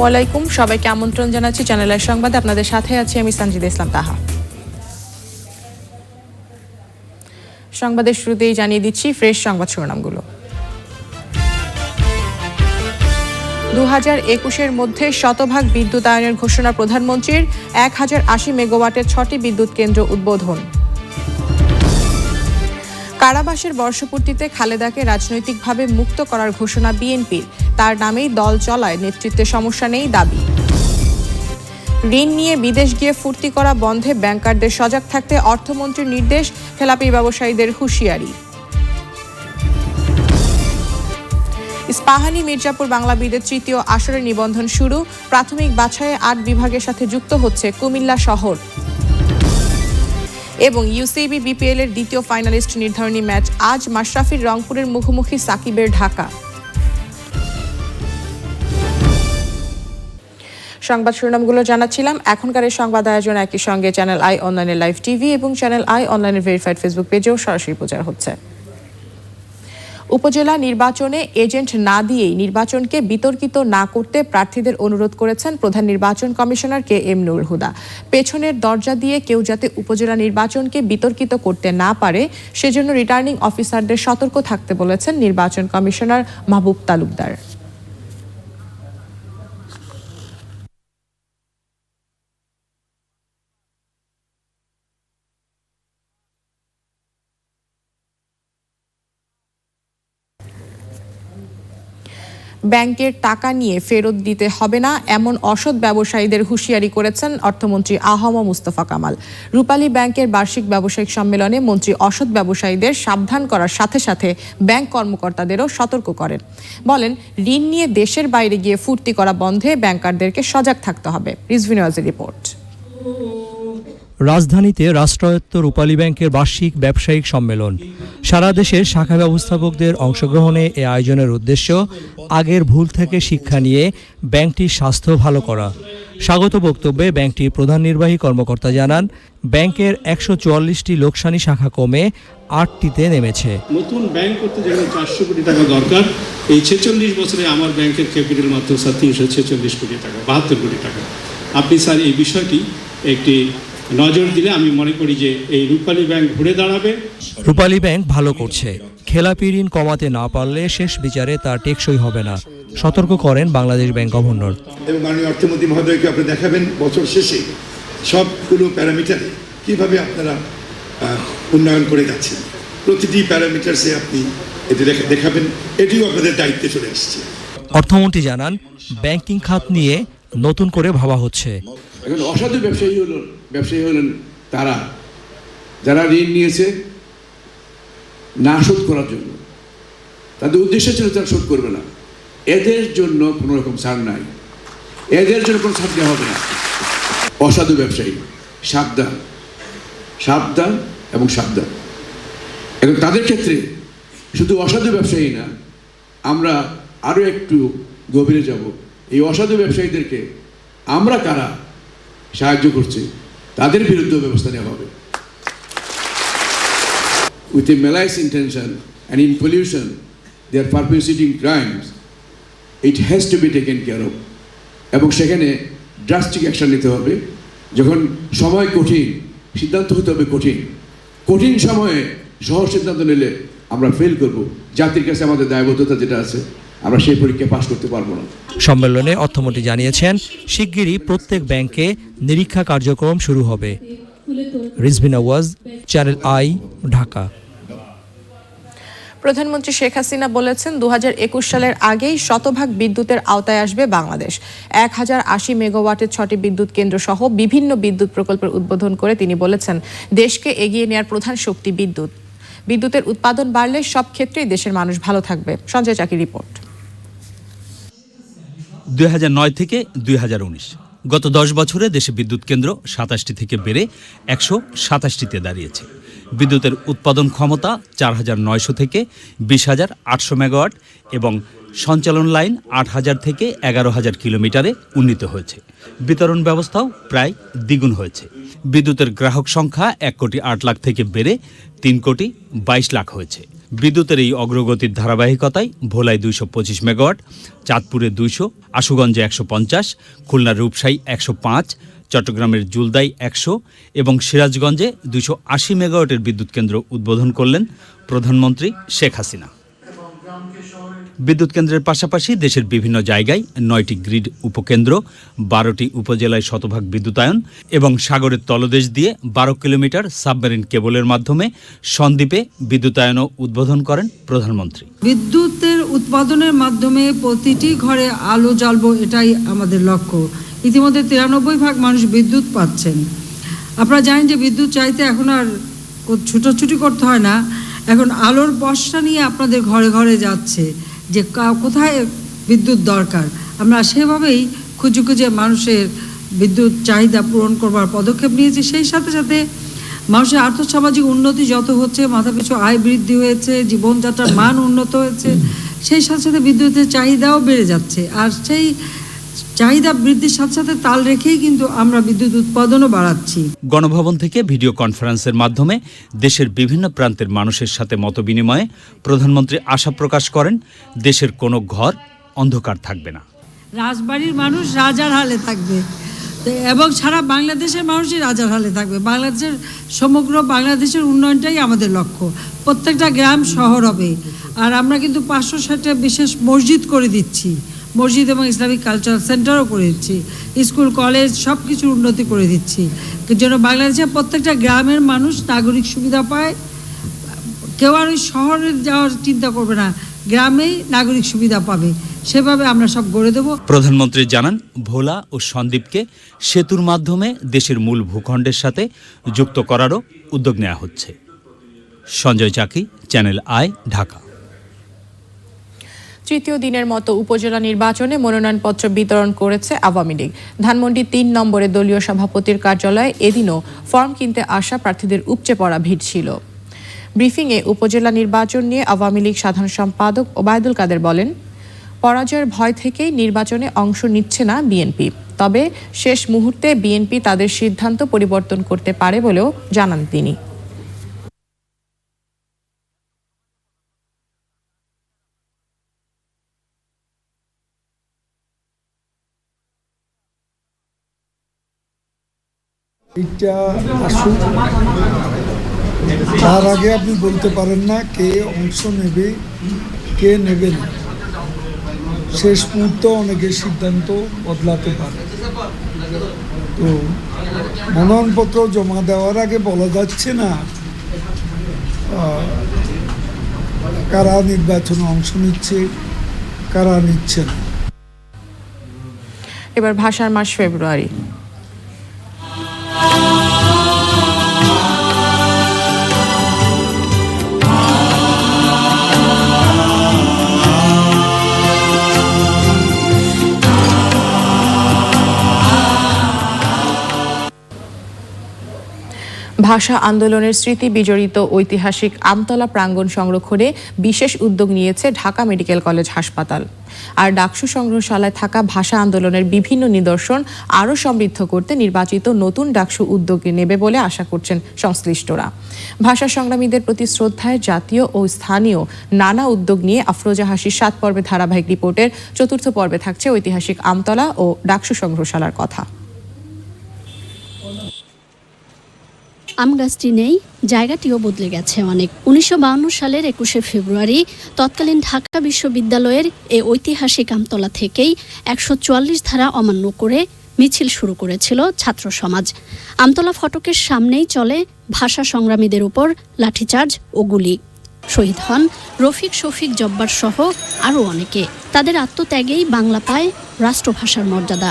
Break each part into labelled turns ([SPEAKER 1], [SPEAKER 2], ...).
[SPEAKER 1] আসসালামু আলাইকুম। সবাইকে আমন্ত্রণ জানাচ্ছি চ্যানেলের সংবাদে। আপনাদের সাথে আছি আমি সঞ্জিদ ইসলাম তাহা। সংবাদের শুরুতেই জানিয়ে দিচ্ছি ফ্রেশ সংবাদ শিরোনামগুলো। দু হাজার একুশের মধ্যে শতভাগ বিদ্যুতায়নের ঘোষণা প্রধানমন্ত্রীর এক হাজার আশি মেগাওয়াটের ছটি বিদ্যুৎ কেন্দ্র উদ্বোধন। কারাবাসের বর্ষপূর্তিতে খালেদাকে রাজনৈতিকভাবে মুক্ত করার ঘোষণা বিএনপির। তার নামেই দল চলায় নেতৃত্বে সমস্যা নেই দাবি। ঋণ নিয়ে বিদেশ গিয়ে ফুর্তি করা বন্ধে ব্যাংকারদের সজাগ থাকতে অর্থমন্ত্রীর নির্দেশ, খেলাপি ব্যবসায়ীদের হুঁশিয়ারি। ইস্পাহানি মির্জাপুর বাংলাবিদের তৃতীয় আসরের নিবন্ধন শুরু, প্রাথমিক বাছাইয়ে আট বিভাগের সাথে যুক্ত হচ্ছে কুমিল্লা শহর। এবং ইউসিবি বিপিএল এর দ্বিতীয় ফাইনালিস্ট নির্ধারণী ম্যাচ আজ মাশরাফির রংপুরের মুখোমুখি সাকিবের ঢাকা। সংবাদ শিরোনামগুলো জানাচ্ছিলাম। এখনকার এই সংবাদ আয়োজন একই সঙ্গে চ্যানেল আই অনলাইনে লাইভ টিভি এবং চ্যানেল আই অনলাইনে ভেরিফাইড ফেসবুক পেজেও সরাসরি প্রচার হচ্ছে। উপজেলা নির্বাচনে এজেন্ট না দিয়েই নির্বাচনকে বিতর্কিত না করতে প্রার্থীদের অনুরোধ করেছেন প্রধান নির্বাচন commissioner K M Nur Huda. পেছনের দরজা দিয়ে কেউ যাতে উপজেলা নির্বাচনকে বিতর্কিত করতে না পারে, সেজন্য রিটার্নিং অফিসারদের সতর্ক থাকতে বলেছেন নির্বাচন কমিশনার মাহবুব তালুকদার। ব্যাংকের টাকা নিয়ে ফেরত দিতে হবে না, এমন অসৎ ব্যবসায়ীদের হুঁশিয়ারি করেছেন অর্থমন্ত্রী আহম মুস্তফা কামাল। রূপালী ব্যাংকের বার্ষিক ব্যবসায়িক সম্মেলনে মন্ত্রী অসৎ ব্যবসায়ীদের সাবধান করার সাথে সাথে ব্যাংক কর্মকর্তাদেরও সতর্ক করেন। বলেন, ঋণ নিয়ে দেশের বাইরে গিয়ে ফুর্তি করা বন্ধে ব্যাংকারদেরকে সজাগ থাকতে হবে। রিজভিনিয়াজের রিপোর্ট।
[SPEAKER 2] রাজধানীতে রাষ্ট্রায়ত্ত রূপালী ব্যাংকের বার্ষিক ব্যবসায়িক সম্মেলন। সারা দেশের শাখা ব্যবস্থাপকদের অংশগ্রহণে এ আয়োজনের উদ্দেশ্য আগের ভুল থেকে শিক্ষা নিয়ে ব্যাংকটির স্বাস্থ্য ভালো করা। স্বাগত বক্তব্যে ব্যাংকটির প্রধান নির্বাহী কর্মকর্তা জানান, ব্যাংকের একশো চুয়াল্লিশটি লোকসানি শাখা কমে আটটিতে নেমেছে।
[SPEAKER 3] নতুন ব্যাংক করতে যেখানে চারশো কোটি টাকা দরকার, এই ছেচল্লিশ বছরে আমার ব্যাংকের ক্যাপিটাল মাত্র স্যার তিনশো ছেচল্লিশ কোটি টাকা, বাহাত্তর কোটি টাকা। আপনি স্যার, এই বিষয়টি একটি নজর দিলে আমি মনে করি যে এই রূপালী ব্যাংক ঘুরে দাঁড়াবে।
[SPEAKER 2] রূপালী ব্যাংক ভালো করছে। খেলাপি ঋণ কমাতে না পারলে শেষ বিচারে তা টেকসই হবে না। সতর্ক করেন বাংলাদেশ ব্যাংক গভর্নর।
[SPEAKER 4] এবং মাননীয় অর্থমন্ত্রী মহোদয়কে আপনি দেখাবেন বছর শেষে সবগুলো প্যারামিটারে কীভাবে আপনারা উন্নয়ন করে যাচ্ছেন। প্রতিটি প্যারামিটারসে আপনি এটি দেখা- দেখাবেন। এটিও আপনাদের দায়িত্বে চলে আসছে
[SPEAKER 2] অর্থমন্ত্রী জানান ব্যাংকিং খাত নিয়ে নতুন করে ভাবা হচ্ছে।
[SPEAKER 5] এখন অসাধু ব্যবসায়ী হল, ব্যবসায়ী হলেন তারা। যারা ঋণ নিয়েছে, না শোধ করার জন্য। তাদের উদ্দেশ্য ছিল তারা শোধ করবে না। এদের জন্য কোনো রকম ছাড় নাই। এদের জন্য কোনো ছাড় দেওয়া হবে না। অসাধু ব্যবসায়ী, সাবধান। সাবধান এবং সাবধান। এখন তাদের ক্ষেত্রে শুধু অসাধু ব্যবসায়ী না, আমরা আরও একটু গভীরে যাব। এই অসাধু ব্যবসায়ীদেরকে আমরা কারা সাহায্য করছে। তাদের বিরুদ্ধে ব্যবস্থা নেওয়া হবে। With a malicious intention and in pollution they are perpetrating crimes, it has to be taken care of এবং সেখানে ড্রাস্টিক অ্যাকশন নিতে হবে। যখন সময় কঠিন, সিদ্ধান্ত হতে হবে কঠিন। কঠিন সময়ে সহজ সিদ্ধান্ত নিলে আমরা ফেল করব। জাতির কাছে আমাদের দায়বদ্ধতা যেটা আছে আমরা সেই পরীক্ষা পাশ করতে পারব না।
[SPEAKER 2] সম্মেলনে অর্থমন্ত্রী জানিয়েছেন শিগগিরই প্রত্যেক ব্যাংকে নিরীক্ষা কার্যক্রম শুরু হবে। রিজভিন আওয়াজ চ্যানেল আই ঢাকা।
[SPEAKER 1] প্রধানমন্ত্রী শেখ হাসিনা বলেছেন দু সালের আগেই শতভাগ বিদ্যুতের আওতায় আসবে বাংলাদেশ। এক হাজার আশি মেগাওয়াটের ছটি বিদ্যুৎ কেন্দ্র সহ বিভিন্ন বিদ্যুৎ প্রকল্পের উদ্বোধন করে তিনি বলেছেন দেশকে এগিয়ে নেওয়ার প্রধান শক্তি বিদ্যুৎ। বিদ্যুতের উৎপাদন বাড়লে সব ক্ষেত্রেই দেশের মানুষ ভালো থাকবে। সঞ্জয় চাকি রিপোর্ট।
[SPEAKER 6] দুই হাজার নয় থেকে দুই হাজার উনিশ। গত দশ বছরে দেশে বিদ্যুৎ কেন্দ্র সাতাশটি থেকে বেড়ে একশো সাতাশটিতে দাঁড়িয়েছে। বিদ্যুতের উৎপাদন ক্ষমতা চার হাজার নয়শো থেকে বিশ হাজার আটশো মেগাওয়াট এবং সঞ্চালন লাইন আট হাজার থেকে এগারো হাজার কিলোমিটারে উন্নীত হয়েছে। বিতরণ ব্যবস্থাও প্রায় দ্বিগুণ হয়েছে। বিদ্যুতের গ্রাহক সংখ্যা এক কোটি আট লাখ থেকে বেড়ে তিন কোটি বাইশ লাখ হয়েছে। বিদ্যুতের এই অগ্রগতির ধারাবাহিকতায় ভোলায় দুইশো পঁচিশ মেগাওয়াট, চাঁদপুরে দুইশো, আশুগঞ্জে একশো পঞ্চাশ, খুলনার রূপসাই একশো পাঁচ, চট্টগ্রামের জুলদাই একশো এবং সিরাজগঞ্জে দুইশো আশি মেগাওয়াটের বিদ্যুৎ কেন্দ্র উদ্বোধন করলেন প্রধানমন্ত্রী শেখ হাসিনা। বিদ্যুৎ কেন্দ্রের পাশাপাশি দেশের বিভিন্ন জায়গায় নয়টি গ্রিড উপকেন্দ্র, বারোটি উপজেলায় শতভাগ বিদ্যুতায়ন এবং সাগরের তলদেশ দিয়ে বারো কিলোমিটার সাবমেরিন কেবলের মাধ্যমে সন্দ্বীপে বিদ্যুতায়নও উদ্বোধন করেন প্রধানমন্ত্রী।
[SPEAKER 7] বিদ্যুতের উৎপাদনের মাধ্যমে প্রতিটি ঘরে আলো জ্বালবো এটাই আমাদের লক্ষ্য। ইতিমধ্যে তিরানব্বই ভাগ মানুষ বিদ্যুৎ পাচ্ছেন। আপনারা জানেন যে বিদ্যুৎ চাইতে এখন আর ছুটোছুটি করতে হয় না। এখন আলোর বর্ষা নিয়ে আপনাদের ঘরে ঘরে যাচ্ছে। যে কোথায় বিদ্যুৎ দরকার? আমরা সেভাবেই খুঁজে খুঁজে মানুষের বিদ্যুৎ চাহিদা পূরণ করবার পদক্ষেপ নিয়েছি। সেই সাথে সাথে মানুষের আর্থসামাজিক উন্নতি যত হচ্ছে মাথাপিছু আয় বৃদ্ধি হয়েছে, জীবনযাত্রার মান উন্নত হয়েছে, সেই সাথে সাথে বিদ্যুতের চাহিদাও বেড়ে যাচ্ছে। আর সেই চাহিদা বৃদ্ধির সাথে সাথে তাল রেখেই কিন্তু আমরা বিদ্যুৎ উৎপাদনও বাড়াচ্ছি।
[SPEAKER 6] গণভবন থেকে ভিডিও কনফারেন্সের মাধ্যমে দেশের বিভিন্ন প্রান্তের মানুষের সাথে মতবিনিময়ে প্রধানমন্ত্রী আশা প্রকাশ করেন দেশের কোনো ঘর অন্ধকার থাকবে না।
[SPEAKER 7] রাজবাড়ির মানুষ রাজার হালে থাকবে। এবং সারা বাংলাদেশের মানুষই রাজার হালে থাকবে। বাংলাদেশের সমগ্র বাংলাদেশের উন্নয়নটাই আমাদের লক্ষ্য। প্রত্যেকটা গ্রাম শহর হবে। আর আমরা কিন্তু পাঁচশো ষাটটা বিশেষ মসজিদ করে দিচ্ছি। মসজিদ এবং ইসলামিক কালচারাল সেন্টারও করে দিচ্ছি। স্কুল কলেজ সব কিছুর উন্নতি করে দিচ্ছি। যেন বাংলাদেশের প্রত্যেকটা গ্রামের মানুষ নাগরিক সুবিধা পায়। কেউ আর ওই শহরে যাওয়ার চিন্তা করবে না। গ্রামেই নাগরিক সুবিধা পাবে। সেভাবে আমরা সব গড়ে দেবো।
[SPEAKER 6] প্রধানমন্ত্রী জানান, ভোলা ও সন্দ্বীপকে সেতুর মাধ্যমে দেশের মূল ভূখণ্ডের সাথে যুক্ত করারও উদ্যোগ নেওয়া হচ্ছে। Sanjay Chaki, channel I, Dhaka.
[SPEAKER 1] তৃতীয় দিনের মতো উপজেলা নির্বাচনে মনোনয়নপত্র বিতরণ করেছে আওয়ামী লীগ। ধানমন্ডি তিন নম্বরে দলীয় সভাপতির কার্যালয়ে এদিনও ফর্ম কিনতে আসা প্রার্থীদের উপচে পড়া ভিড় ছিল। ব্রিফিংয়ে উপজেলা নির্বাচন নিয়ে আওয়ামী লীগ সাধারণ সম্পাদক ওবায়দুল কাদের বলেন, পরাজয়ের ভয় থেকেই নির্বাচনে অংশ নিচ্ছে না বিএনপি। তবে শেষ মুহূর্তে বিএনপি তাদের সিদ্ধান্ত পরিবর্তন করতে পারে বলেও জানান তিনি।
[SPEAKER 8] এইটা আসুক। তার আগে আপনি বলতে পারেন না কে অংশ নেবে, কে নেবে না। শেষ মুহূর্তে অনেকে সিদ্ধান্ত বদলাতে পারে। তো মনোনয়নপত্র জমা দেওয়ার আগে বলা যাচ্ছে না কারা নির্বাচনে অংশ নিচ্ছে, কারা নিচ্ছে না।
[SPEAKER 1] এবার ভাষার মাস ফেব্রুয়ারি। ভাষা আন্দোলনের স্মৃতি বিজড়িত ঐতিহাসিক আমতলা প্রাঙ্গণ সংরক্ষণে বিশেষ উদ্যোগ নিয়েছে ঢাকা মেডিকেল কলেজ হাসপাতাল। আর ডাকসু সংগ্রহশালায় থাকা ভাষা আন্দোলনের বিভিন্ন নিদর্শন আরও সমৃদ্ধ করতে নির্বাচিত নতুন ডাকসু উদ্যোগ নেবে বলে আশা করছেন সংশ্লিষ্টরা। ভাষা সংগ্রামীদের প্রতি শ্রদ্ধায় জাতীয় ও স্থানীয় নানা উদ্যোগ নিয়ে আফরোজা হাসির সাত পর্বে ধারাবাহিক রিপোর্টের চতুর্থ পর্বে থাকছে ঐতিহাসিক আমতলা ও ডাকসু সংগ্রহশালার কথা।
[SPEAKER 9] আম গাছটি নেই, জায়গাটিও বদলে গেছে অনেক। উনিশশো সালের একুশে ফেব্রুয়ারি তৎকালীন ঢাকা বিশ্ববিদ্যালয়ের এই ঐতিহাসিক আমতলা থেকেই একশো চুয়াল্লিশ ধারা অমান্য করে মিছিল শুরু করেছিল ছাত্র সমাজ। আমতলা ফটকের সামনেই চলে ভাষা সংগ্রামীদের উপর লাঠিচার্জ ও গুলি। শহীদ হন রফিক শফিক জব্বার সহ আরও অনেকে। তাদের আত্মত্যাগেই বাংলা পায় রাষ্ট্রভাষার মর্যাদা।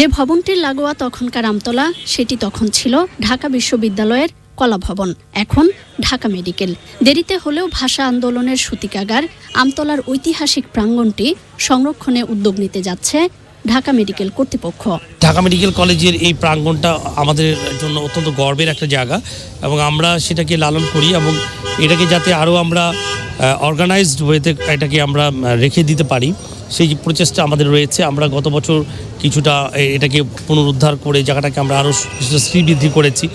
[SPEAKER 9] যে ভবনটির লাগোয়া তখনকার আমতলা, সেটি তখন ছিল ঢাকা বিশ্ববিদ্যালয়ের কলাভবন, এখন ঢাকা মেডিকেল। দেরিতে হলেও ভাষা আন্দোলনের সূতিকাগার, আমতলার ঐতিহাসিক প্রাঙ্গণটি সংরক্ষণে উদ্যোগ নিতে যাচ্ছে ঢাকা মেডিকেল কর্তৃপক্ষ।
[SPEAKER 10] ঢাকা মেডিকেল কলেজের এই প্রাঙ্গণটা আমাদের জন্য অত্যন্ত গর্বের একটা জায়গা এবং আমরা সেটাকে লালন করি এবং এটাকে যাতে আরও আমরা অর্গানাইজড ওয়েতে এটাকে আমরা রেখে দিতে পারি। সেই প্রচেষ্টা আমাদের রয়েছে। আমরা গত বছর কিছুটা এটাকে পুনরুদ্ধার করে জায়গাটাকে আমরা আরও শ্রীবৃদ্ধি করেছি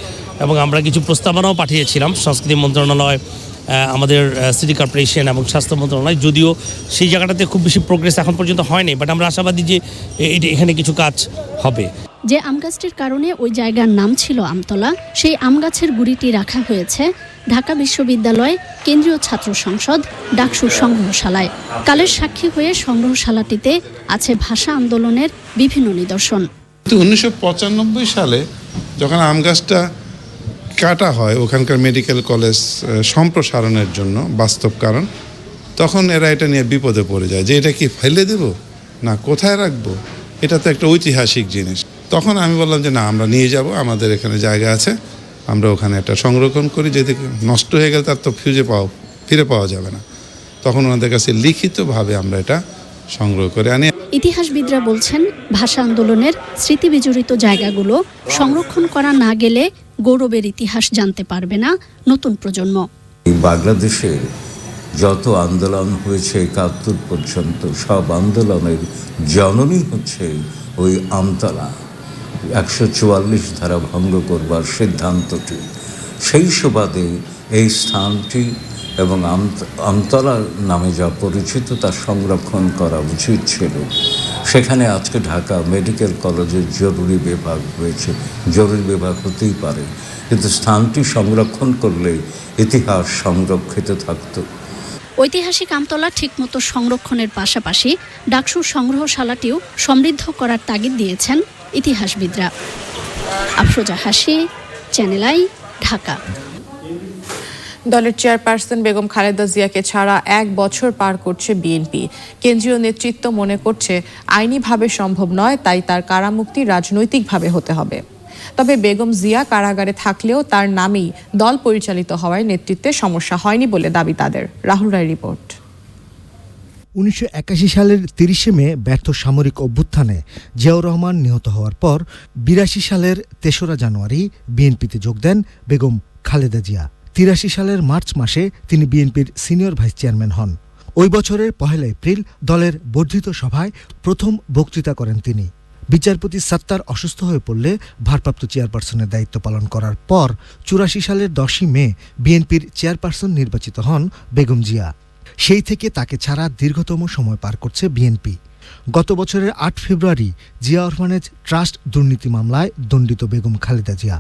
[SPEAKER 10] এবং আমরা কিছু প্রস্তাবনাও পাঠিয়েছিলাম। সংস্কৃতি মন্ত্রণালয় আমাদের সিটি কর্পোরেশন এবং স্বাস্থ্য মন্ত্রণালয় যদিও সেই জায়গাটাতে খুব বেশি প্রোগ্রেস এখন পর্যন্ত হয়নি বাট আমরা আশাবাদী যে এটি- এখানে কিছু কাজ হবে।
[SPEAKER 9] যে আম গাছটির কারণে ওই জায়গার নাম ছিল আমতলা সেই আম গাছের গুড়িটি রাখা হয়েছে ঢাকা বিশ্ববিদ্যালয় কেন্দ্রীয় ছাত্র সংসদ ডাকসুর সংগ্রহশালায়। কালের সাক্ষী হয়ে সংগ্রহশালাটিতে আছে ভাষা আন্দোলনের বিভিন্ন নিদর্শন।
[SPEAKER 11] উনিশশো পঁচানব্বই সালে যখন আম গাছটা কাটা হয় ওখানকার মেডিকেল কলেজ সম্প্রসারণের জন্য, বাস্তব কারণ, তখন এরা এটা নিয়ে বিপদে পড়ে যায় যে এটা কি ফেলে দেব? না, কোথায় রাখব? এটা তো একটা ঐতিহাসিক জিনিস। তখন আমি বললাম যে না, আমরা নিয়ে যাব, আমাদের এখানে জায়গা আছে, আমরা ওখানে একটা সংরক্ষণ করি যদি নষ্ট হয়ে গেলে তার তো ফিউজে পাওয়া, ফিরে পাওয়া যাবে না। তখন ওনাদের কাছে লিখিতভাবে আমরা এটা সংগ্রহ করে আনি।
[SPEAKER 9] ইতিহাসবিদরা বলছেন, ভাষা আন্দোলনের স্মৃতিবিজড়িত জায়গাগুলো সংরক্ষণ করা না গেলে গৌরবের ইতিহাস জানতে পারবে না নতুন প্রজন্ম।
[SPEAKER 12] বাংলাদেশের যত আন্দোলন হয়েছে একাত্তর পর্যন্ত, সব আন্দোলনের জননী হচ্ছে ওই আমতলা। একশো চুয়াল্লিশ ধারা ভঙ্গ করবার সিদ্ধান্তটি। সেই সুবাদে এই স্থানটি এবং আম- আমতলা নামে যা পরিচিত তা সংরক্ষণ করা উচিত ছিল। সেখানে আজকে ঢাকা মেডিকেল কলেজের জরুরি বিভাগ হয়েছে জরুরি বিভাগ হতেই পারে। কিন্তু স্থানটি সংরক্ষণ করলে ইতিহাস সংরক্ষিত থাকতো।
[SPEAKER 9] ঐতিহাসিক আমতলা ঠিকমতো সংরক্ষণের পাশাপাশি ডাকসুর সংগ্রহশালাটিও সমৃদ্ধ করার তাগিদ দিয়েছেন ইতিহাসবিদরা। আফরোজা হাসি, চ্যানেল আই, ঢাকা।
[SPEAKER 1] দলের চেয়ারপারসন বেগম খালেদা জিয়াকে ছাড়া এক বছর পার করছে বিএনপি। কেন্দ্রীয় নেতৃত্ব মনে করছে, আইনিভাবে সম্ভব নয়, তাই তার কারামুক্তি রাজনৈতিকভাবে হতে হবে। তবে বেগম জিয়া কারাগারে থাকলেও তার নামেই দল পরিচালিত হওয়ায় নেতৃত্বে সমস্যা হয়নি বলে দাবি তাদের। রাহুল রায় রিপোর্ট।
[SPEAKER 13] উনিশশো একাশি সালের তিরিশে মে ব্যর্থ সামরিক অভ্যুত্থানে জিয়াউর রহমান নিহত হওয়ার পর বিরাশি সালের তেসরা জানুয়ারি বিএনপিতে যোগ দেন বেগম খালেদা জিয়া। তিরাশি সালের মার্চ মাসে তিনি বিএনপির সিনিয়র ভাইস চেয়ারম্যান হন। ওই বছরের পহেলা এপ্রিল দলের বর্ধিত সভায় প্রথম বক্তৃতা করেন তিনি। বিচারপতি সত্তার অসুস্থ হয়ে পড়লে ভারপ্রাপ্ত চেয়ারপারসনের দায়িত্ব পালন করার পর চুরাশি সালের দশই মে বিএনপির চেয়ারপারসন নির্বাচিত হন বেগম জিয়া। সেই থেকে তাকে ছাড়া দীর্ঘতম সময় পার করছে বিএনপি। গত বছরের আট ফেব্রুয়ারি জিয়া অরফানেজ ট্রাস্ট দুর্নীতি মামলায় দণ্ডিত বেগম খালেদা জিয়া।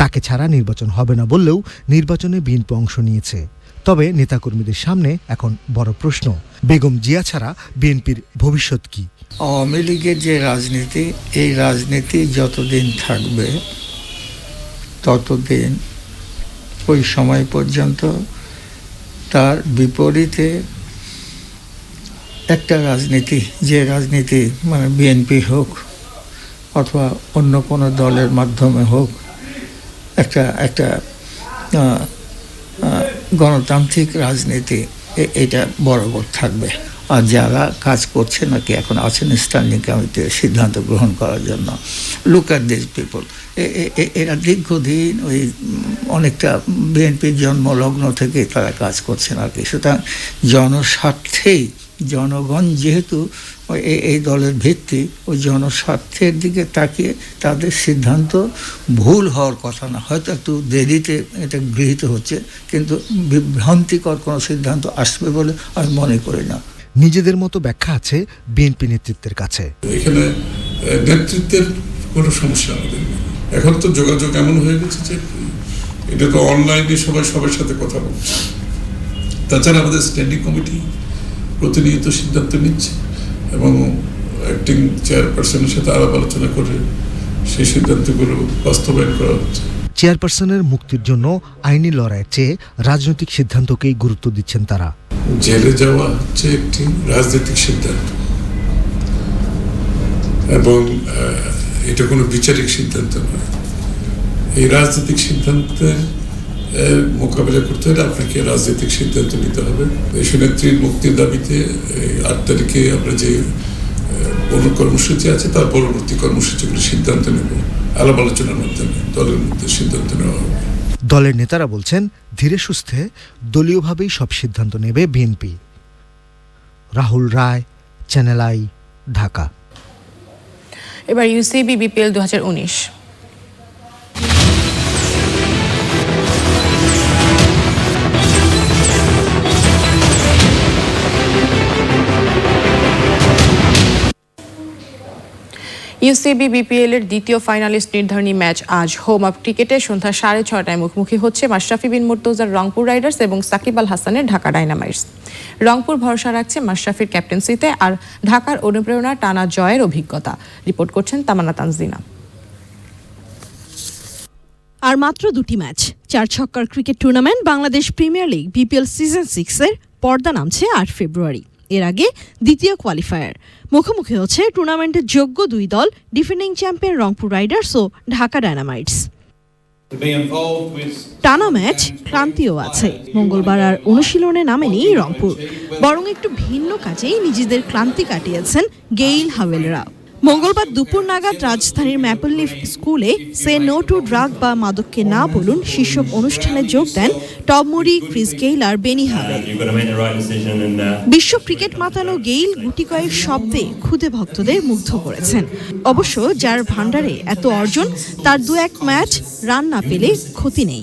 [SPEAKER 13] তাকে ছাড়া নির্বাচন হবে না বললেও নির্বাচনে বিএনপি অংশ নিয়েছে। তবে নেতাকর্মীদের সামনে এখন বড় প্রশ্ন, বেগম জিয়া ছাড়া বিএনপির ভবিষ্যৎ কি?
[SPEAKER 8] আওয়ামী লীগের যে রাজনীতি, এই রাজনীতি যতদিন থাকবে, ততদিন ওই সময় পর্যন্ত তার বিপরীতে একটা রাজনীতি, যে রাজনীতি মানে বিএনপি হোক অথবা অন্য কোনো দলের মাধ্যমে হোক একটা একটা গণতান্ত্রিক রাজনীতি এটা বরাবর থাকবে। আর যারা কাজ করছে নাকি এখন আছেন স্ট্যান্ডিং কমিটিতে সিদ্ধান্ত গ্রহণ করার জন্য লুক অ্যাট দিস পিপল এরা দীর্ঘদিন ওই অনেকটা বিএনপির জন্মলগ্ন থেকে তারা কাজ করছেন আর কি। সুতরাং জনস্বার্থেই জনগণ যেহেতু এই- এই দলের ভিত্তি ওই জনস্বার্থের দিকে তাকিয়ে তাদের সিদ্ধান্ত ভুল হওয়ার কথা না। হয়তো একটু দেরিতে এটা গৃহীত হচ্ছে কিন্তু বিভ্রান্তিকর কোনো সিদ্ধান্ত আসবে বলে আমি মনে করি না।
[SPEAKER 13] নিজেদের মতো ব্যাখ্যা আছে বিএনপি নেতৃত্বের কাছে।
[SPEAKER 11] এখানে নেতৃত্বের কোনো সমস্যা আমাদের এখন তো যোগাযোগ এমন হয়ে গেছে যে এটা তো অনলাইনে সবাই সবার সাথে কথা বলছে। তাছাড়া আমাদের স্ট্যান্ডিং কমিটি প্রতিনিয়ত সিদ্ধান্ত নিচ্ছে এবং অ্যাক্টিং চেয়ারপারসনের সাথে আলাপ আলোচনা করে সেই সিদ্ধান্তগুলো বাস্তবায়ন করা হচ্ছে।
[SPEAKER 13] চেয়ারপারসনের মুক্তির জন্য আইনি লড়াইয়ের চেয়ে রাজনৈতিক সিদ্ধান্তকেই গুরুত্ব দিচ্ছেন তারা।
[SPEAKER 11] জেলে যাওয়া হচ্ছে একটি রাজনৈতিক সিদ্ধান্ত। এবং এটা কোনো বিচারিক সিদ্ধান্ত নয়। এই রাজনৈতিক সিদ্ধান্তের মোকাবিলা করতে হলে আপনাকে রাজনৈতিক সিদ্ধান্ত নিতে হবে। দেশনেত্রীর মুক্তির দাবিতে এই আট তারিখে আমরা যে আহ, কর্মসূচি আছে তার পরবর্তী কর্মসূচিগুলো সিদ্ধান্ত নেব। আলাপ আলোচনার মাধ্যমে দলের মধ্যে সিদ্ধান্ত নেওয়া হবে।
[SPEAKER 13] দলের নেতারা বলছেন ধীরে সুস্থে দলীয়ভাবেই সব সিদ্ধান্ত নেবে BNP. Rahul Roy channel I Dhaka.
[SPEAKER 1] এবার ইউসিবি বিপিএল দু হাজার উনিশ। ইউসিবি বিপিএল এর দ্বিতীয় ফাইনালিস্ট নির্ধারণী ম্যাচ আজ হোম অফ ক্রিকেটে সন্ধ্যা সাড়ে ছটায় মুখোমুখি হচ্ছে মাশরাফি বিন মুর্তজার রংপুর রাইডার্স এবং সাকিব আল হাসানের ঢাকা ডাইনামাইটস রংপুর ভরসা রাখছে মাশরাফির ক্যাপ্টেন্সিতে আর ঢাকার অনুপ্রেরণা টানা জয়ের অভিজ্ঞতা। রিপোর্ট করছেন তামানা তানজিনা।
[SPEAKER 14] আর মাত্র দুটি ম্যাচ, চার ছক্কার cricket tournament Bangladesh premier league BPL season সিক্সের পর্দা নামছে আট ফেব্রুয়ারি। এর আগে দ্বিতীয় কোয়ালিফায়ার মুখোমুখি হচ্ছে টুর্নামেন্টের যোগ্য দুই দল ডিফেন্ডিং চ্যাম্পিয়ন রংপুর রাইডার্স ও ঢাকা ডায়নামাইটস টানা ম্যাচ ক্লান্তিও আছে। মঙ্গলবার আর অনুশীলনে নামেনি রংপুর। বরং একটু ভিন্ন কাজেই নিজেদের ক্লান্তি কাটিয়েছেন গেইল হাওয়েলরা মঙ্গলবার দুপুর নাগাদ রাজধানীর ম্যাপল লিফ স্কুলে সে নো টু ড্রাগ বা মাদককে না বলুন শীর্ষক অনুষ্ঠানে যোগ দেন টম মুরি ক্রিস গেইল আর বেনি হাওয়েল বিশ্ব ক্রিকেট মাতানো গেইল গুটি কয়েক শব্দে খুদে ভক্তদের মুগ্ধ করেছেন অবশ্য যার ভান্ডারে এত অর্জন তার দু এক ম্যাচ রান না পেলে ক্ষতি নেই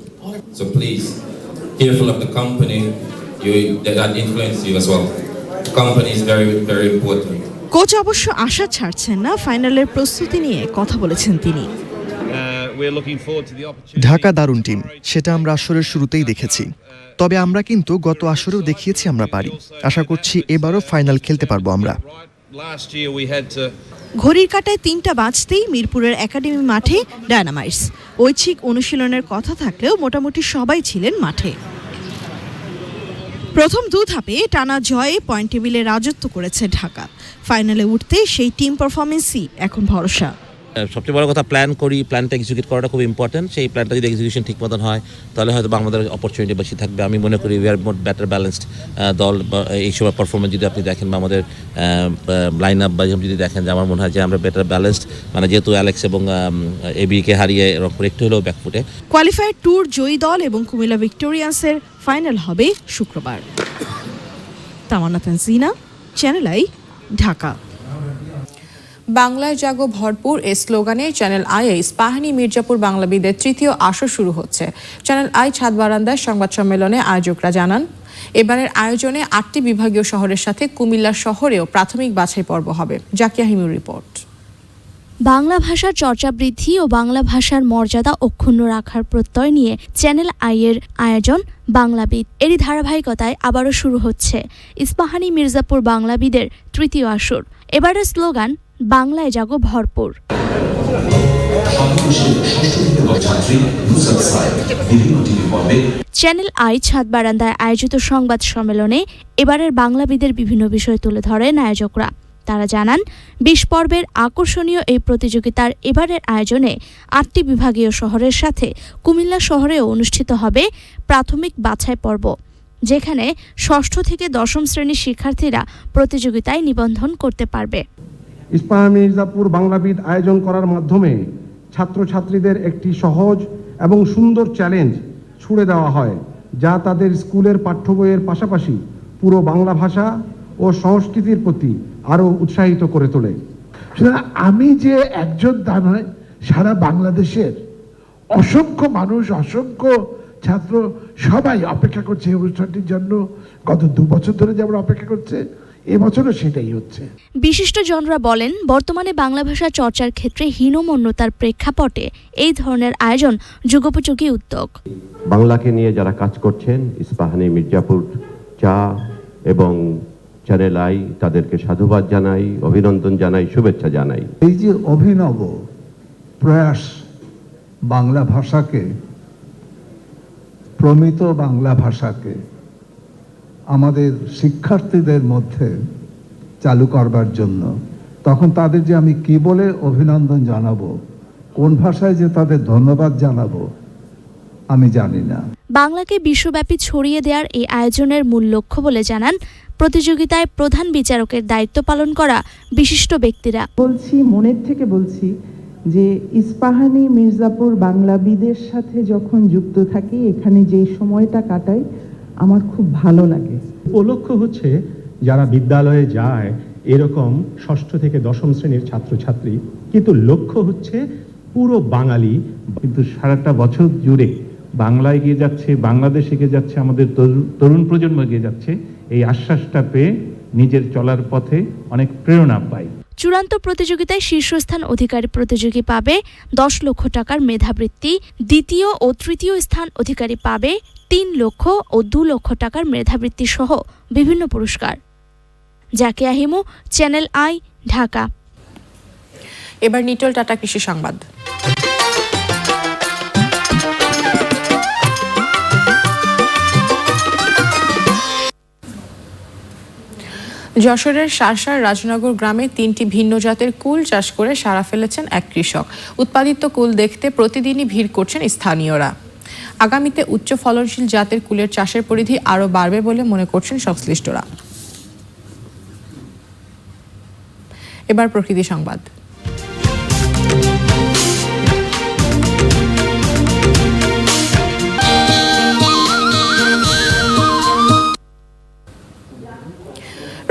[SPEAKER 15] company you, that, that influence you as well. Company is very, very important.
[SPEAKER 14] Coach অবশ্য আশা ছাড়ছেন না ফাইনালের প্রস্তুতি নিয়ে কথা বলেছেন তিনি।
[SPEAKER 16] ঢাকা দারুণ টিম সেটা আমরা আসরের শুরুতেই দেখেছি। তবে আমরা কিন্তু গত আসরেও দেখিয়েছি আমরা পারি। আশা করছি এবারও ফাইনাল খেলতে পারব আমরা।
[SPEAKER 14] ঘড়ির কাটায় তিনটা বাজতেই মিরপুরের একাডেমি মাঠে ডায়নামাইটস। ঐচ্ছিক অনুশীলনের কথা থাকলেও মোটামুটি সবাই ছিলেন মাঠে। প্রথম দু ধাপে টানা জয়ে পয়েন্ট টেবিলে রাজত্ব করেছে ঢাকা। ফাইনালে উঠতে সেই টিম পারফরমেন্সই এখন ভরসা।
[SPEAKER 17] সবচেয়ে বড় কথা প্ল্যান করি প্ল্যানটা এক্সিকিউট করাটা খুব ইম্পর্টেন্ট সেই প্ল্যানটা যদি এক্সিকিউশন ঠিক মতন হয় তাহলে হয়তো আমাদের অপরচুনিটি বেশি থাকবে। আমি মনে করি উই আর মোট ব্যাটার ব্যালেন্সড দল এই সময় পারফরমেন্স যদি আপনি দেখেন বা আমাদের লাইন আপ বা যদি দেখেন যে আমার মনে হয় যে আমরা বেটার ব্যালেন্সড মানে যেহেতু অ্যালেক্স এবং এবিকে হারিয়ে রংপুর একটু হলেও ব্যাকফুটে
[SPEAKER 14] কোয়ালিফায়ার ট্যুর জয়ী দল এবং কুমিল্লা ভিক্টোরিয়ান্সের ফাইনাল হবে শুক্রবার। Tamanna Tanjina channel I Dhaka.
[SPEAKER 1] বাংলায় জাগো ভরপুর এ স্লোগানে চ্যানেল আই ইস্পাহানি মির্জাপুর বাংলাবিদের তৃতীয় আসর শুরু হচ্ছে। চ্যানেল আই ছাদ বারান্দায় সংবাদ সম্মেলনে আয়োজকরা জানান, এবারের আয়োজনে আটটি বিভাগীয় শহরের সাথে কুমিল্লা শহরেও প্রাথমিক বাছাই পর্ব হবে। জাকিয়া হিমুর রিপোর্ট।
[SPEAKER 18] বাংলা ভাষার চর্চা বৃদ্ধি ও বাংলা ভাষার মর্যাদা অক্ষুণ্ণ রাখার প্রত্যয় নিয়ে চ্যানেল আইয়ের আয়োজন বাংলাবিদ। এরই ধারাবাহিকতায় আবারও শুরু হচ্ছে ইস্পাহানি মির্জাপুর বাংলাবিদের তৃতীয় আসর। এবারের স্লোগান, বাংলায় জাগো ভরপুর। চ্যানেল আই ছাদ বারান্দায় আয়োজিত সংবাদ সম্মেলনে এবারের বাংলাবিদের বিভিন্ন বিষয় তুলে ধরেন আয়োজকরা। তারা জানান, বিশ পর্বের আকর্ষণীয় এই প্রতিযোগিতার এবারের আয়োজনে আটটি বিভাগীয় শহরের সাথে কুমিল্লা শহরেও অনুষ্ঠিত হবে প্রাথমিক বাছাই পর্ব, যেখানে ষষ্ঠ থেকে দশম শ্রেণির শিক্ষার্থীরা প্রতিযোগিতায় নিবন্ধন করতে পারবে।
[SPEAKER 19] ইস্পাহা মির্জাপুর বাংলাবিদ আয়োজন করার মাধ্যমে ছাত্রছাত্রীদের একটি সহজ এবং সুন্দর চ্যালেঞ্জ ছুড়ে দেওয়া হয়, যা তাদের স্কুলের পাঠ্য বইয়ের পাশাপাশি পুরো বাংলা ভাষা ও সংস্কৃতির প্রতি আরও উৎসাহিত করে তোলে।
[SPEAKER 20] সুতরাং আমি যে একজন তা নয় সারা বাংলাদেশের অসংখ্য মানুষ অসংখ্য ছাত্র সবাই অপেক্ষা করছে এই অনুষ্ঠানটির জন্য। গত দু বছর ধরে যেমন অপেক্ষা করছে এবছরও সেটাই হচ্ছে।
[SPEAKER 18] বিশিষ্ট জনরা বলেন বর্তমানে বাংলা ভাষা চর্চার ক্ষেত্রে হীনমন্যতার প্রেক্ষাপটে এই ধরনের আয়োজন যুগোপযোগী উদ্যোগ।
[SPEAKER 21] বাংলাকে নিয়ে যারা কাজ করছেন ইস্পাহানি মির্জাপুর চা এবং চ্যানেল আই তাদেরকে সাধুবাদ জানাই, অভিনন্দন জানাই, শুভেচ্ছা জানাই।
[SPEAKER 20] এই যে অভিনব প্রয়াস বাংলা ভাষাকে, প্রমিত বাংলা ভাষাকে আমাদের শিক্ষার্থীদের মধ্যে চালু করবার জন্য, তখন তাদের যে আমি কি বলে অভিনন্দন জানাব, কোন ভাষায় যে তাদের ধন্যবাদ জানাব, আমি জানি না।
[SPEAKER 18] বাংলাকে বিশ্বব্যাপী ছড়িয়ে দেওয়ার এই আয়োজনের মূল লক্ষ্য বলে জানান প্রতিযোগিতায় প্রধান বিচারকের দায়িত্ব পালন করা বিশিষ্ট ব্যক্তিরা।
[SPEAKER 22] বলছি মনের থেকে বলছি যে ইস্পাহানি মির্জাপুর বাংলাবিদের সাথে যখন যুক্ত থাকি এখানে যেই সময়টা কাটাই আমার খুব ভালো লাগে।
[SPEAKER 23] উপলক্ষ হচ্ছে যারা বিদ্যালয়ে যায় এরকম ষষ্ঠ থেকে দশম শ্রেণির ছাত্রছাত্রী। কিন্তু লক্ষ্য হচ্ছে পুরো বাঙালি
[SPEAKER 24] কিন্তু সারাটা বছর জুড়ে বাংলা এগিয়ে যাচ্ছে বাংলাদেশ এগিয়ে যাচ্ছে আমাদের তরুণ প্রজন্ম এগিয়ে যাচ্ছে এই আশ্বাসটা পেয়ে নিজের চলার পথে অনেক প্রেরণা পাই।
[SPEAKER 18] চূড়ান্ত প্রতিযোগিতায় শীর্ষস্থান অধিকারী প্রতিযোগী পাবে দশ লক্ষ টাকার মেধাবৃত্তি দ্বিতীয় ও তৃতীয় স্থান অধিকারী পাবে তিন লক্ষ ও দু লক্ষ টাকার মেধাবৃত্তি সহ বিভিন্ন পুরস্কার। জাকে আহিমু চ্যানেল আই ঢাকা।
[SPEAKER 1] এবার নিটল টাটা কৃষি সংবাদ। যশোরের সারসার রাজনগর গ্রামে তিনটি ভিন্ন জাতের কুল চাষ করে সারা ফেলেছেন এক কৃষক। উৎপাদিত কুল দেখতে প্রতিদিনই ভিড় করছেন স্থানীয়রা। আগামীতে উচ্চ ফলনশীল জাতের কুলের চাষের পরিধি আরও বাড়বে বলে মনে করছেন সংশ্লিষ্টরা। এবার প্রকৃতি সংবাদ।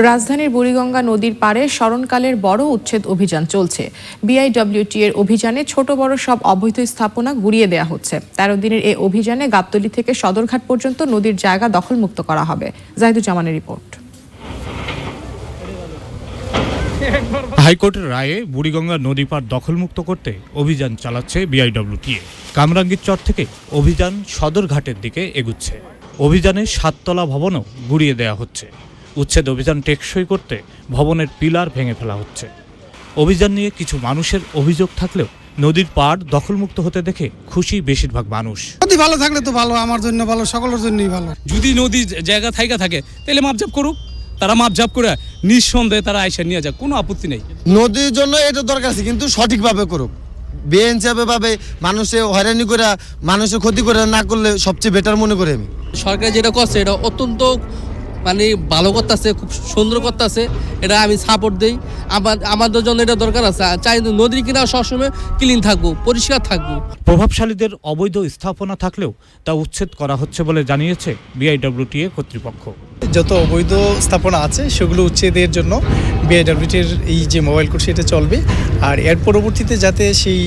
[SPEAKER 1] রাজধানীর বুড়িগঙ্গা নদীর পাড়ে স্মরণকালের বড় উচ্ছেদ অভিযান চলছে। বিআইডব্লিউটি এর অভিযানে ছোট বড় সব অবৈধ স্থাপনা গুড়িয়ে দেওয়া হচ্ছে। তেরো দিনের এই অভিযানে গাবতলী থেকে সদরঘাট পর্যন্ত নদীর জায়গা দখলমুক্ত করা হবে। জাহিদুজ্জামানের রিপোর্ট।
[SPEAKER 25] হাইকোর্টের রায়ে বুড়িগঙ্গা নদী পার দখলমুক্ত করতে অভিযান চালাচ্ছে বিআইডব্লিউটিএ কামরাঙ্গীর চর থেকে অভিযান সদরঘাটের দিকে এগুচ্ছে। অভিযানে সাততলা ভবনও গুড়িয়ে দেওয়া হচ্ছে। উচ্ছেদ অভিযান টেকসই করতে ভবনের পিলার ভেঙে ফেলা হচ্ছে। অভিযান নিয়ে কিছু মানুষের অভিযোগ থাকলেও নদীর পাড় দখলমুক্ত হতে দেখে খুশি বেশিরভাগ মানুষ।
[SPEAKER 26] নদী ভালো থাকলে তো ভালো আমার জন্য ভালো সকলের জন্যই ভালো।
[SPEAKER 27] যদি নদী জায়গা থাইকা থাকে তাহলে মাপজাপ করুক। তারা মাপজাপ করে নিঃসন্দেহে তারা আইসা নিয়ে যাক কোনো আপত্তি নেই।
[SPEAKER 28] নদীর জন্য এটা দরকার আছে কিন্তু সঠিকভাবে করুক। বেঞ্চাবে ভাবে মানুষে হয়রানি করে মানুষের ক্ষতি করে না করলে সবচেয়ে বেটার মনে করি আমি।
[SPEAKER 29] সরকার যেটা করছে এটা অত্যন্ত মানে ভালো করতেছে খুব সুন্দর করতেছে এটা আমি সাপোর্ট দিই। আমার আমাদের জন্য এটা দরকার আছে। আর চাই নদীর কিনা সবসময় ক্লিন থাকব পরিষ্কার থাকব
[SPEAKER 25] প্রভাবশালীদের অবৈধ স্থাপনা থাকলেও তা উচ্ছেদ করা হচ্ছে বলে জানিয়েছে বিআইডব্লিউটিএ কর্তৃপক্ষ।
[SPEAKER 30] যত অবৈধ স্থাপনা আছে সেগুলো উচ্ছেদের জন্য বিআইডব্লিউটির এই যে মোবাইল কোর্ট সেটা চলবে। আর এর পরবর্তীতে যাতে সেই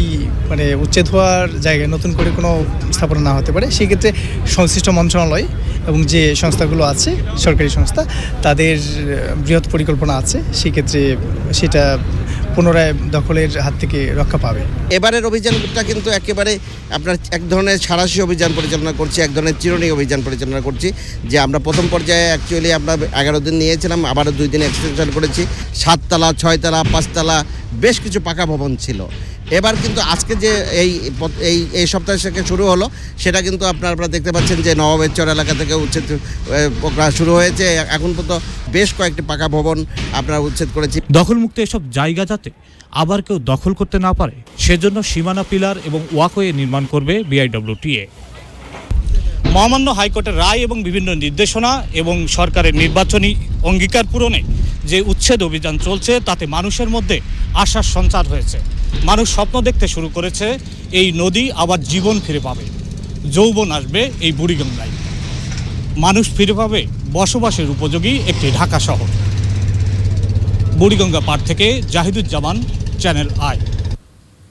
[SPEAKER 30] মানে উচ্ছেদ হওয়ার জায়গায় নতুন করে কোনো স্থাপনা না হতে পারে সেক্ষেত্রে সংশ্লিষ্ট মন্ত্রণালয় এবং যে সংস্থাগুলো আছে সরকারি সংস্থা, তাদের বৃহৎ পরিকল্পনা আছে, সেক্ষেত্রে সেটা পুনরায় দখলের হাত থেকে রক্ষা পাবে।
[SPEAKER 31] এবারের অভিযানটা কিন্তু একেবারে আপনার এক ধরনের সারাশি অভিযান পরিচালনা করছি, এক ধরনের চিরণী অভিযান পরিচালনা করছি, যে আমরা প্রথম পর্যায়ে অ্যাকচুয়ালি আমরা এগারো দিন নিয়েছিলাম, আবারও দুই দিন এক্সটেনশন করেছি, সাততলা, ছয়তলা, পাঁচতলা, বেশ কিছু পাকা ভবন ছিল। এবার কিন্তু আজকে যে এই এই এই সপ্তাহ থেকে শুরু হলো, সেটা কিন্তু আপনারা দেখতে পাচ্ছেন যে নবাবের চর এলাকা থেকে উচ্ছেদ শুরু হয়েছে। এখন পর্যন্ত বেশ কয়েকটি পাকা ভবন আপনারা উচ্ছেদ করেছি।
[SPEAKER 25] দখলমুক্ত এসব জায়গা যাতে আবার কেউ দখল করতে না পারে, সেজন্য সীমানা পিলার এবং ওয়াকওয়ে নির্মাণ করবে বিআইডব্লিউটিএ। মহামান্য হাইকোর্টের রায় এবং বিভিন্ন নির্দেশনা এবং সরকারের নির্বাচনী অঙ্গীকার পূরণে যে উচ্ছেদ অভিযান চলছে, তাতে মানুষের মধ্যে আশার সঞ্চার হয়েছে। মানুষ স্বপ্ন দেখতে শুরু করেছে, এই নদী আবার জীবন ফিরে পাবে। যৌবন আসবে এই বুড়িগঙ্গায় মানুষ ফিরে পাবে বসবাসের উপযোগী একটি ঢাকা শহর। বুড়িগঙ্গা পাড় থেকে জাহিদুজ্জামান, চ্যানেল আই।